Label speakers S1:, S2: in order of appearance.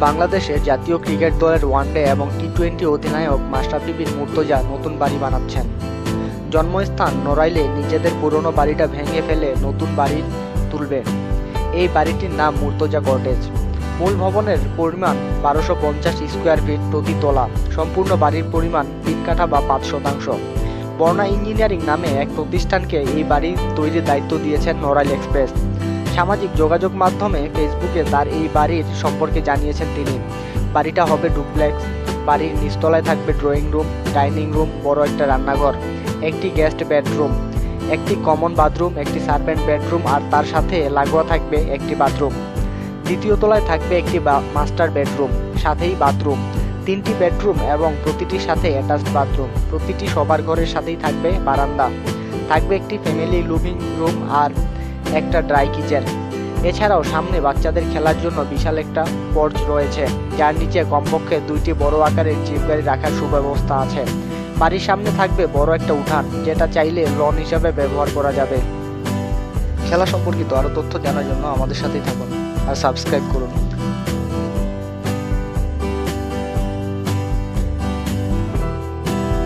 S1: বাংলাদেশের জাতীয় ক্রিকেট দলের ওয়ানডে এবং টি টোয়েন্টি অধিনায়ক মাশরাফি বিন মুর্তজা নতুন বাড়ি বানাচ্ছেন। জন্মস্থান নড়াইলে নিজেদের পুরনো বাড়িটা ভেঙে ফেলে নতুন বাড়ি তুলবে। এই বাড়িটির নাম মুর্তজা কটেজ। মূল ভবনের পরিমাণ বারোশো পঞ্চাশ স্কোয়ার ফিট প্রতি তলা। সম্পূর্ণ বাড়ির পরিমাণ তিন কাঠা বা পাঁচ শতাংশ। বর্ণা ইঞ্জিনিয়ারিং নামে এক প্রতিষ্ঠানকে এই বাড়ি তৈরির দায়িত্ব দিয়েছেন নড়াইল এক্সপ্রেস। সামাজিক যোগাযোগ মাধ্যমে ফেসবুকে তার এই বাড়ির সম্পর্কে জানিয়েছেন তিনি। বাড়িটা হবে ডুপ্লেক্স। বাড়ির নিচতলায় থাকবে ড্রয়িং রুম, ডাইনিং রুম, বড় একটা রান্নাঘর, একটি গেস্ট বেডরুম, একটি কমন বাথরুম, একটি সার্ভেন্ট বেডরুম আর তার সাথে লাগোয়া থাকবে একটি বাথরুম। দ্বিতীয় তলায় থাকবে একটি মাস্টার বেডরুম, সাথেই বাথরুম, তিনটি বেডরুম এবং প্রতিটির সাথে অ্যাটাচড বাথরুম, প্রতিটি সবার ঘরের সাথেই থাকবে বারান্দা। থাকবে একটি ফ্যামিলি লিভিং রুম আর একটা ড্রাই কিচেন এছাড়াও সামনে বাচ্চাদের খেলার জন্য বিশাল একটা পর্চ রয়েছে, যার নিচে কমপক্ষে দুইটি বড় আকারের জিপ গাড়ি রাখার সুব্যবস্থা আছে। বাড়ির সামনে থাকবে বড় একটা উঠান, যেটা চাইলে লন হিসাবে ব্যবহার করা যাবে। খেলা সম্পর্কিত আরও তথ্য জানার জন্য আমাদের সাথেই থাকুন আর সাবস্ক্রাইব করুন।